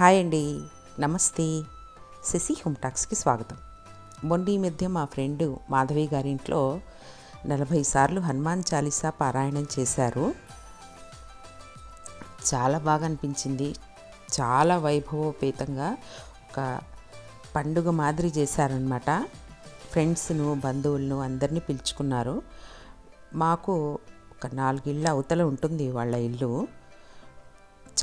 Hi అండి. నమస్తే. Shashi home టాక్స్కి స్వాగతం. మొన్న ఈ మధ్య మా ఫ్రెండ్ మాధవి గారింట్లో నలభై సార్లు హనుమాన్ చాలీసా పారాయణం చేశారు. చాలా బాగా అనిపించింది చాలా వైభవోపేతంగా ఒక పండుగ మాదిరి చేశారనమాట ఫ్రెండ్స్ను బంధువులను అందరినీ పిలుచుకున్నారు. మాకు ఒక నాలుగిళ్ళ అవతల ఉంటుంది వాళ్ళ ఇల్లు.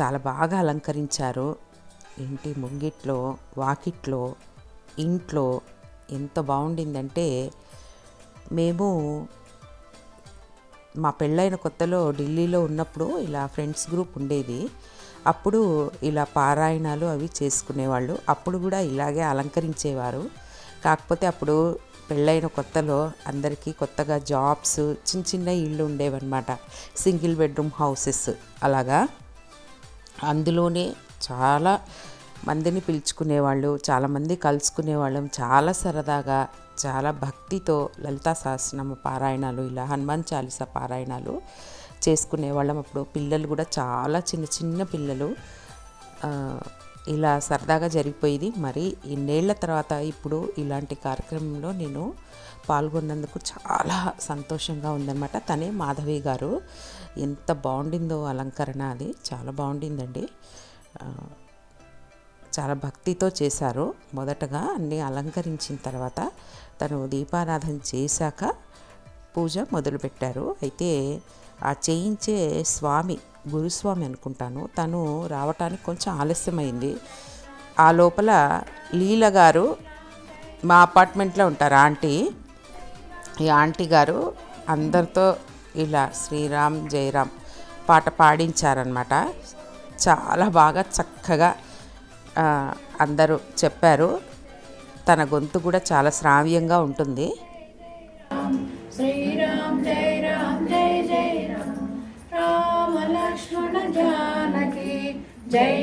చాలా బాగా అలంకరించారు. ఇంటి ముంగిట్లో వాకిట్లో ఇంట్లో ఎంత బాగుండిందంటే మేము మా పెళ్ళైన కొత్తలో ఢిల్లీలో ఉన్నప్పుడు ఇలా ఫ్రెండ్స్ గ్రూప్ ఉండేది. అప్పుడు ఇలా పారాయణాలు అవి చేసుకునేవాళ్ళు. అప్పుడు కూడా ఇలాగే అలంకరించేవారు. కాకపోతే అప్పుడు పెళ్ళైన కొత్తలో అందరికీ కొత్తగా జాబ్స్ చిన్న చిన్న ఇళ్ళు ఉండేవన్నమాట. సింగిల్ బెడ్రూమ్ హౌసెస్ అలాగా. అందులోనే చాలా మందిని పిలుచుకునేవాళ్ళు చాలామంది కలుసుకునేవాళ్ళం. చాలా సరదాగా చాలా భక్తితో లలితా సహస్రనామ పారాయణాలు ఇలా హనుమాన్ చాలీసా పారాయణాలు చేసుకునేవాళ్ళం అప్పుడు. పిల్లలు కూడా చాలా చిన్న చిన్న పిల్లలు. ఇలా సరదాగా జరిగిపోయేది. మరి ఇన్నేళ్ళ తర్వాత ఇప్పుడు ఇలాంటి కార్యక్రమంలో నేను పాల్గొన్నందుకు చాలా సంతోషంగా ఉందన్నమాట. తనే మాధవి గారు. ఎంత బాగుండిందో అలంకరణ అది. చాలా బాగుండిందండి. చాలా భక్తితో చేశారు. మొదటగా అన్నీ అలంకరించిన తర్వాత తను దీపారాధన చేశాక పూజ మొదలుపెట్టారు. అయితే ఆ చేయించే స్వామి గురుస్వామి అనుకుంటాను తను రావటానికి కొంచెం ఆలస్యమైంది. ఆ లోపల లీల గారు మా అపార్ట్మెంట్లో ఉంటారు. ఆంటీ ఈ ఆంటీ గారు అందరితో ఇలా శ్రీరామ్ జయరామ్ పాట పాడించారనమాట చాలా బాగా చక్కగా అందరూ చెప్పారు. తన గొంతు కూడా చాలా శ్రావ్యంగా ఉంటుంది. జై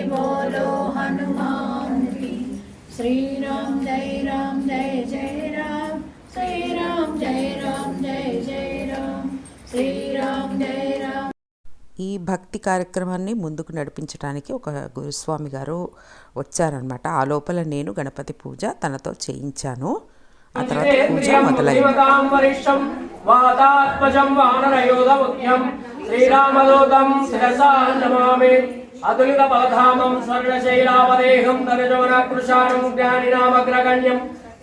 ఈ భక్తి కార్యక్రమాన్ని ముందుకు నడిపించడానికి ఒక గురుస్వామి గారు వచ్చారనమాట ఆ లోపల నేను గణపతి పూజ తనతో చేయించాను. ఆ తర్వాత పూజ మొదలైంది. అతులిత బలధామం స్వర్ణశైలావదేహం తనజోన కృషాణం జ్ఞానినామగ్రగణ్యం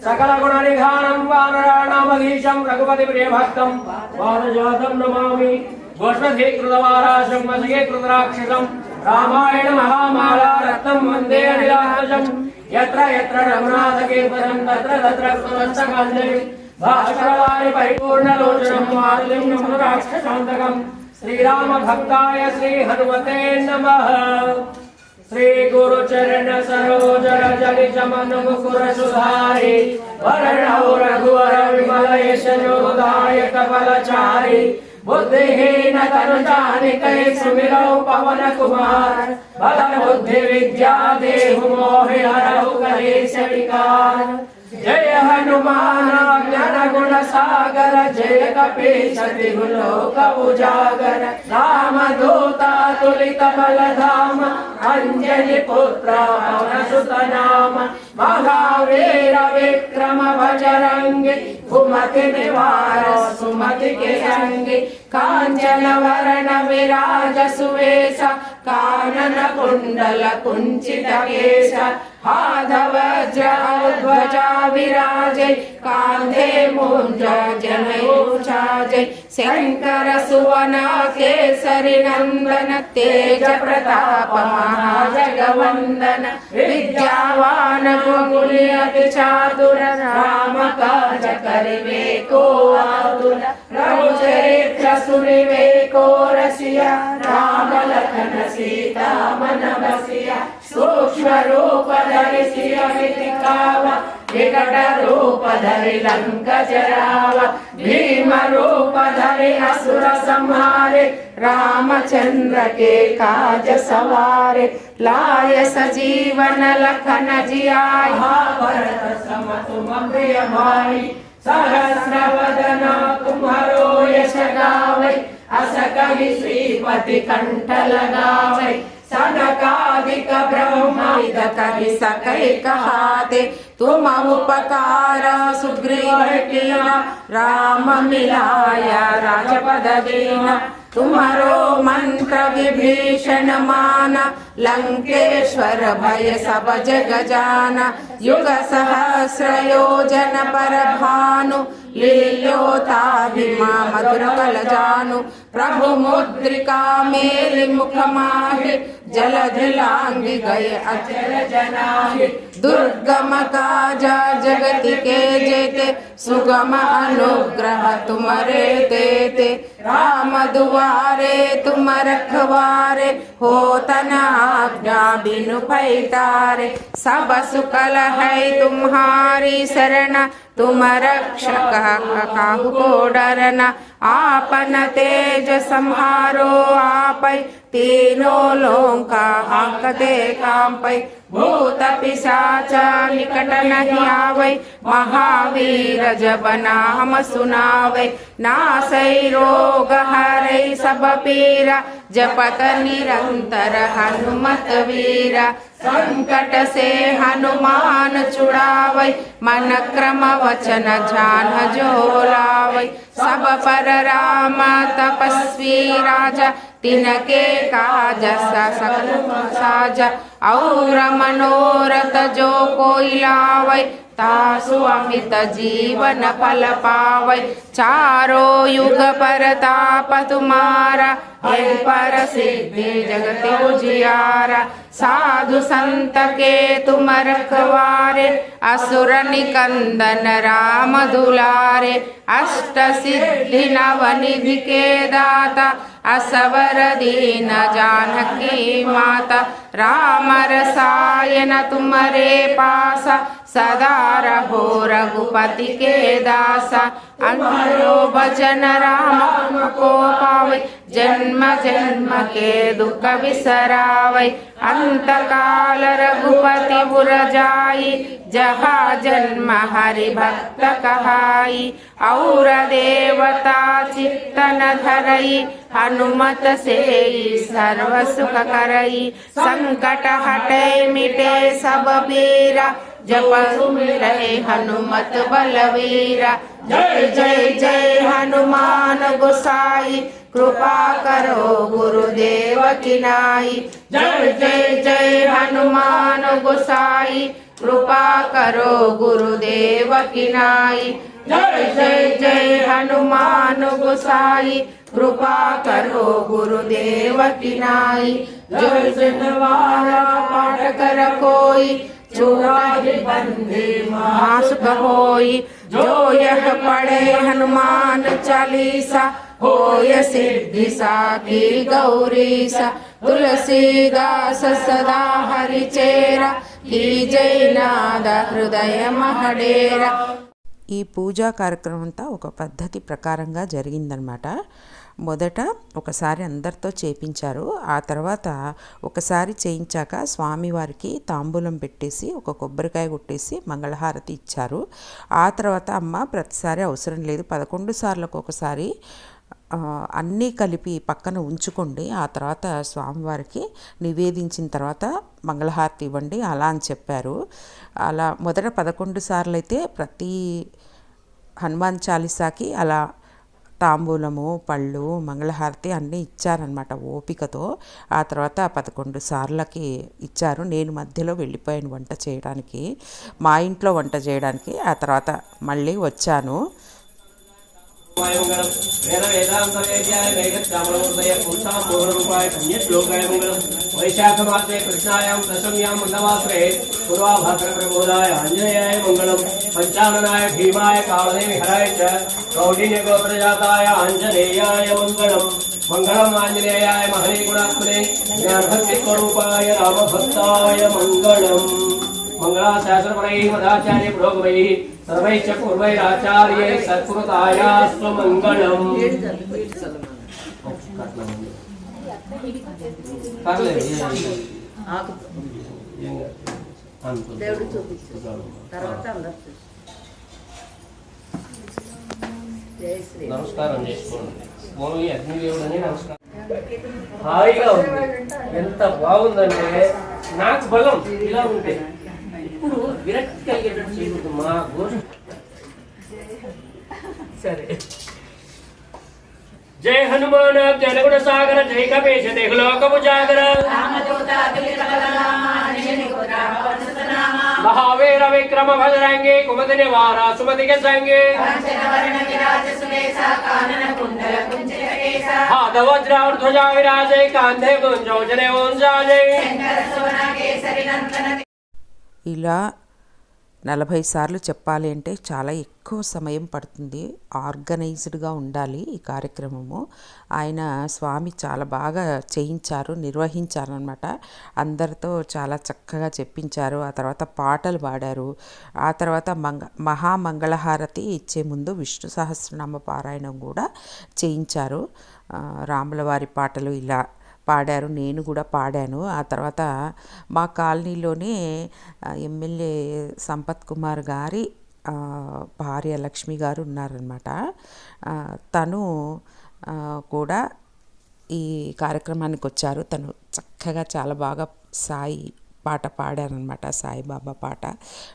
సకల గుణ నిధానం వానరాణామధీశం రఘుపతి ప్రియభక్తం వానజాతం నమామి గోష్ఠీకృతవారాశం వసీకృతరాక్షసం రామాయణ మహామాలా రత్నం వందే అనిలాజం ఎత్ర ఎత్ర రఘునాథకీర్తనం తత్ర తత్ర కృతవత్సకాంజలి భాస్కరవారి పరిపూర్ణలోచనం మారులిం రాక్షసాంతకం శ్రీరామ భక్తాయ శ్రీ హనుమతే నమః శ్రీ గురు చరణ సరోజ రజని చమన ముకుర సుధారి వరణౌ రఘువర విమల యశ జోదాయక బలచారి बुद्धिहीन तनुजानिकै सुमिरौ पवन कुमार। बल बुद्धि विद्या देहु मोहि हरहु कलेश विकार జయ హనుమాన జ్ఞాన గుణ సాగర జయ కపీశ దిగులోక ఉజాగర రామ దూత తులిత బలధామ అంజలి పుత్ర పవన సుత నామ మహావీర విక్రమ భజరంగి కుమతి నివార సుమతి కే సంగి కాంచన వరణ విరాజ సువేశ कानन कुण्डल कुञ्चितकेश हाधवज्राध्वजा विराजै कान्धे मुञ्जनयोषाजै शङ्कर सुवना केसरि नन्दन तेज प्रताप महाजगवन्दन विद्यावान मुकुलियति चातुर राम काज करिवे को आतुर रघुचरित्र सुनिवे को रसिया घनसीतामनवसिय सूक्ष्मरूपधरिशियमितिकाव विकटरूपधरि लङ्कचराव भीमरूपधरि असुरसंहारे रामचन्द्र के काज सवारे लाय सजीवन लखन जियाय। भरत समतुम प्रिय भाई सहस्रवदन तुम అసకవి శ్రీపతి కంఠలగావై సనకాదిక బ్రహ్మ ఇద కవి సకైక హాతే. कहि सकै कहाते तुम उपकार सुग्रीव राम मिलाया राजपद दीना तुम्हारो मंत्र विभीषण माना लंकेश्वर भय सब जग जाना युग सहस्र योजन पर भानु लील्योताभिमा मधुर कल जानु प्रभु मुद्रिका मेरि मुख माहि जलधि लांघि गए अचल काजा जगति के जेते, सुगम अनुग्रह तुमरे देते। राम दुआरे तुम रखवारे, हो तना बिनु पैतारे। सब सुकल है तुम्हारी शरण तुम रक्षक काहु को डरना आपन तेज संहारो आपै तीनों लोका हाकते कांपै भूत भूतपि साकट सुनावै महावीरवै नासैरोग हरै सब वीरा जपक निरन्तर हनुमत वीर संकट से हनुमान चुडा मन क्रम वचन जानोला वै सब पर राम तपस्वी राजा तिनके काज सकल साज। और मनोरथ जो कोई लावै तासु अमित जीवन फल पावै। चारो युग पर ताप तुम्हारा है पर सिद्धि जगति उजियारा। साधु संत के तुम रखवारे असुर निकंदन राम दुलारे। अष्ट सिद्धि नव निधि के दाता असवर दीन जानकी माता। राम रसायन तुम्हारे पासा। सदा रहो रघुपति के दासा। अनरो भजन राम को पावे। जन्म जन्म के दुख बिसरावै। अंत काल रघुपति पुर जाई जहाँ जन्म हरि भक्त कहाई। और देवता चित्तन धरई, हनुमत से सर्व सुख करई। संकट हटे मिटे सब पीरा जप सुमिरै हनुमत बलवीरा जय जय जय हनुमान गोसाई कृपा करो गुरुदेव की नाई जय जय जय हनुमान गोसाई कृपा करो गुरुदेव की नाई जय जय जय हनुमान गोसाई कृपा करो गुरुदेव की नाई जय जनवारा पाठ कर कोई चोराही बंदे मासुक होई जो यह पढ़े हनुमान चालीसा होय सिद्धि साकी गौरीसा तुलसीदास सदा हरि चेरा की जय नाद हृदय महडेरा ఈ పూజా కార్యక్రమం అంతా ఒక పద్ధతి ప్రకారంగా జరిగిందనమాట మొదట ఒకసారి అందరితో చేపించారు. ఆ తర్వాత ఒకసారి చేయించాక స్వామివారికి తాంబూలం పెట్టేసి ఒక కొబ్బరికాయ కొట్టేసి మంగళహారతి ఇచ్చారు. ఆ తర్వాత అమ్మ ప్రతిసారి అవసరం లేదు పదకొండు సార్లకు ఒకసారి అన్నీ కలిపి పక్కన ఉంచుకోండి. ఆ తర్వాత స్వామివారికి నివేదించిన తర్వాత మంగళహారతి ఇవ్వండి అలా అని చెప్పారు. అలా మొదట పదకొండు సార్లు అయితే ప్రతి హనుమాన్ చాలీసాకి అలా తాంబూలము పళ్ళు మంగళహారతి అన్నీ ఇచ్చారనమాట ఓపికతో. ఆ తర్వాత పదకొండు సార్లకి ఇచ్చారు. నేను మధ్యలో వెళ్ళిపోయాను వంట చేయడానికి. మా ఇంట్లో వంట చేయడానికి. ఆ తర్వాత మళ్ళీ వచ్చాను. मंगलम वेद वेदांतवेद्याय नैगत्यामलमूर्तये पुंसां पूर्णरूपाय पुण्यश्लोकाय मंगलम् वैशाखमासे कृष्णायां दशम्यां मन्दवासरे पूर्वाभाद्रप्रबोधाय आञ्जनेयाय मङ्गलम् पञ्चाननाय भीमाय कालने विहराय च कौडिन्यगोप्रजाताय आञ्जनेयाय मङ्गलम् मङ्गलम् आञ्जनेयाय महनीगुणात्मने ज्ञानभक्तिस्वरूपाय रामभक्ताय मङ्गलम् మహనీయ మంగళాశాసనపరై మదాచార్య పురోగమై సర్వైశ్చ పూర్వైరాచార్య సత్కృతాయాస్వ దేవుడు తర్వాత అందరు నమస్కారం చేసుకోండి. స్వామి అగ్నిదేవుడని నమస్కారం. హాయిగా ఉంది. ఎంత బాగుందంటే నాకు బలం ఇలా ఉంటే. విరక్తి కలిగేటట్టు చేయకూడదు మా ఘోష సరే జై హనుమాన్ జనగుణ సాగర జై కపేశ దేహలోకము జాగర మహావీర విక్రమ భజరంగి కుమతి నివార సుమతిక సంగి हाथ वज्राध्वजा विराजे कांधे गुंजोजने ओंजाजे ఇలా నలభై సార్లు చెప్పాలి అంటే చాలా ఎక్కువ సమయం పడుతుంది. ఆర్గనైజ్డ్గా ఉండాలి ఈ కార్యక్రమము. ఆయన స్వామి చాలా బాగా చేయించారు నిర్వహించారనమాట అందరితో చాలా చక్కగా చెప్పించారు. ఆ తర్వాత పాటలు పాడారు. ఆ తర్వాత మంగ మహామంగళహారతి ఇచ్చే ముందు విష్ణు సహస్రనామ పారాయణం కూడా చేయించారు. రాములవారి రాముల వారి పాటలు ఇలా పాడారు నేను కూడా పాడాను. ఆ తర్వాత మా కాలనీలోనే ఎమ్మెల్యే సంపత్ కుమార్ గారి భార్య లక్ష్మి గారు ఉన్నారనమాట తను కూడా ఈ కార్యక్రమానికి వచ్చారు. తను చక్కగా చాలా బాగా సాయి పాట పాడానమాట సాయిబాబా పాట.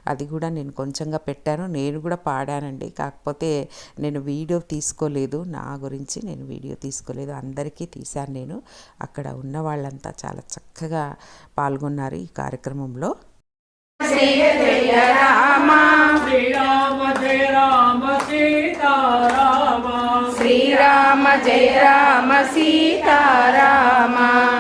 అది కూడా నేను కొంచెంగా పెట్టాను. నేను కూడా పాడానండి. కాకపోతే నేను వీడియో తీసుకోలేదు. నా గురించి నేను వీడియో తీసుకోలేదు. అందరికీ తీశాను నేను. అక్కడ ఉన్న వాళ్ళంతా చాలా చక్కగా పాల్గొన్నారు ఈ కార్యక్రమంలో. శ్రీరామ జయ రామ సీతారామ.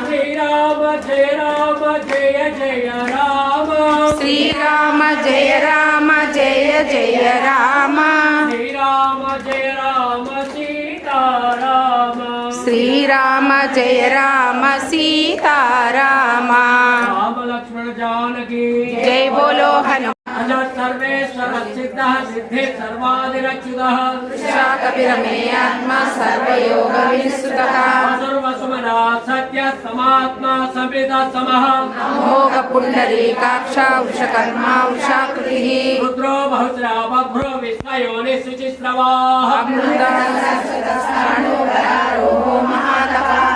శ్రీరామ జయ రామ జయ జయ రామ. శ్రీరామ జయ రామ జయ జయ రామ. శ్రీరామ జయ రామ సీతారామ. శ్రీరామ జయ రామ సీతారామ. రామ లక్ష్మణ జానకి. జై బోలో హను अजः सर्वे सिद्धे सर्वादिरच्युतः आत्मा सर्वयोगविनिस्तुतः सत्य समात्मा समिता समः अमोघ पुण्डरीकाक्षा वृषकर्मा वृषाकृतिः रुद्रो बहुचरा बभ्रो विस्मयोनि शुचिस्रवाः अमृतः महातपः।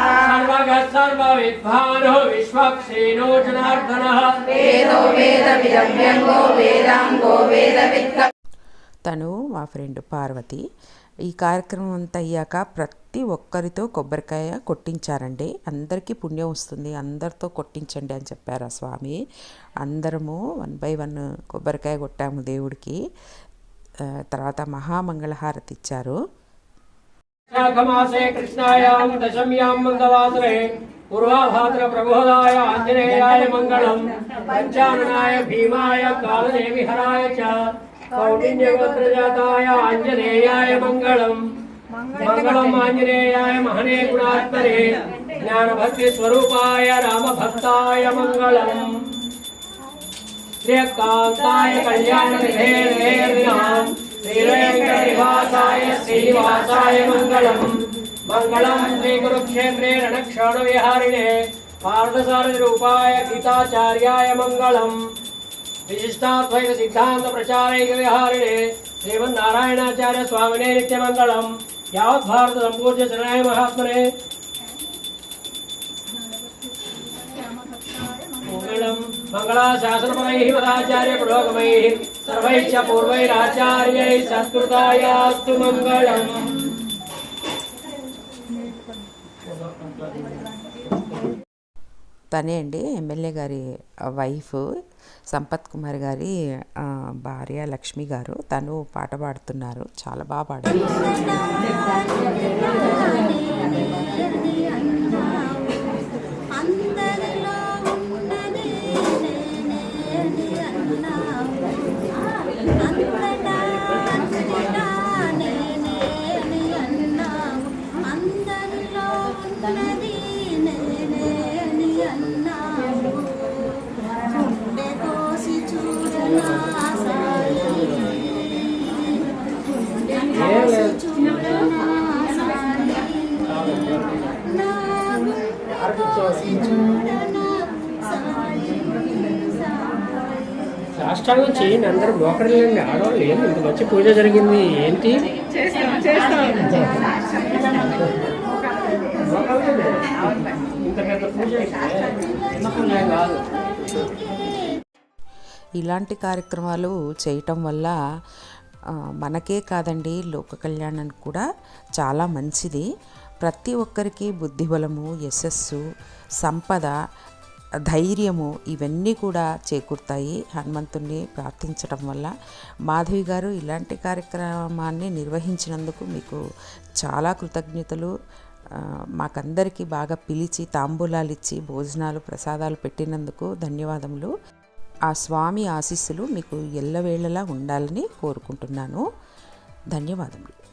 सर्वविद्वानो विश्वक्षीणो जनार्दनः వేదో వేద విదవ్యంగో వేదాంగో వేద విత్త తను మా ఫ్రెండ్ పార్వతి ఈ కార్యక్రమం అంతా అయ్యాక ప్రతి ఒక్కరితో కొబ్బరికాయ కొట్టించారండి అందరికీ పుణ్యం వస్తుంది అందరితో కొట్టించండి అని చెప్పారు ఆ స్వామి అందరము వన్ బై వన్ కొబ్బరికాయ కొట్టాము దేవుడికి ఆ, తర్వాత మహామంగళహారతి ఇచ్చారు शाखमासे कृष्णायां दशम्यां मन्दवासरे पूर्वाभाद्र प्रबोधाय आञ्जनेयाय मङ्गलम् पञ्चाननाय भीमाय कालनेमिहराय च कौण्डिन्यगोत्रजाताय आञ्जनेयाय मङ्गलम् मङ्गलम् आञ्जनेयाय महने गुणात्मने, ज्ञानभक्तिस्वरूपाय रामभक्ताय मङ्गलम् श्रियकान्ताय శ్రీవేంకటనివాసాయ శ్రీనివాసాయ మంగళం మంగళం శ్రీ కురుక్షేత్రే రణక్షోణ విహారిణే పార్థసారథి రూపాయ గీతాచార్యాయ మంగళం విశిష్టాద్వైత సిద్ధాంత ప్రచారైక విహారిణే శ్రీమన్నారాయణాచార్య స్వామినే నిత్యమంగళం యావద్భారత సంపూర్ణ శరణాయ మహాత్మనే మదాచార్య సంస్కృతాయాస్తు మంగళం. తనే అండి ఎమ్మెల్యే గారి వైఫ్ సంపత్ కుమార్ గారి భార్య లక్ష్మి గారు. తను పాట పాడుతున్నారు. చాలా బాగా పాడారు. సాష్టాంగం చేయండి అందరూ మోకరిల్లండి ఆడవాళ్ళు ఏంటి ఇంత మంచి పూజ జరిగింది ఏంటి. ఇంత పెద్ద పూజ కాదు. ఇలాంటి కార్యక్రమాలు చేయటం వల్ల మనకే కాదండి లోక కళ్యాణానికి కూడా చాలా మంచిది. ప్రతి ఒక్కరికి బుద్ధిబలము యశస్సు సంపద ధైర్యము ఇవన్నీ కూడా చేకూరుతాయి. హనుమంతుణ్ణి ప్రార్థించడం వల్ల మాధవి గారు ఇలాంటి కార్యక్రమాన్ని నిర్వహించినందుకు మీకు చాలా కృతజ్ఞతలు. మాకందరికీ బాగా పిలిచి తాంబూలాలు ఇచ్చి భోజనాలు ప్రసాదాలు పెట్టినందుకు ధన్యవాదములు. ఆ స్వామి ఆశీస్సులు మీకు ఎల్లవేళలా ఉండాలని కోరుకుంటున్నాను. ధన్యవాదములు.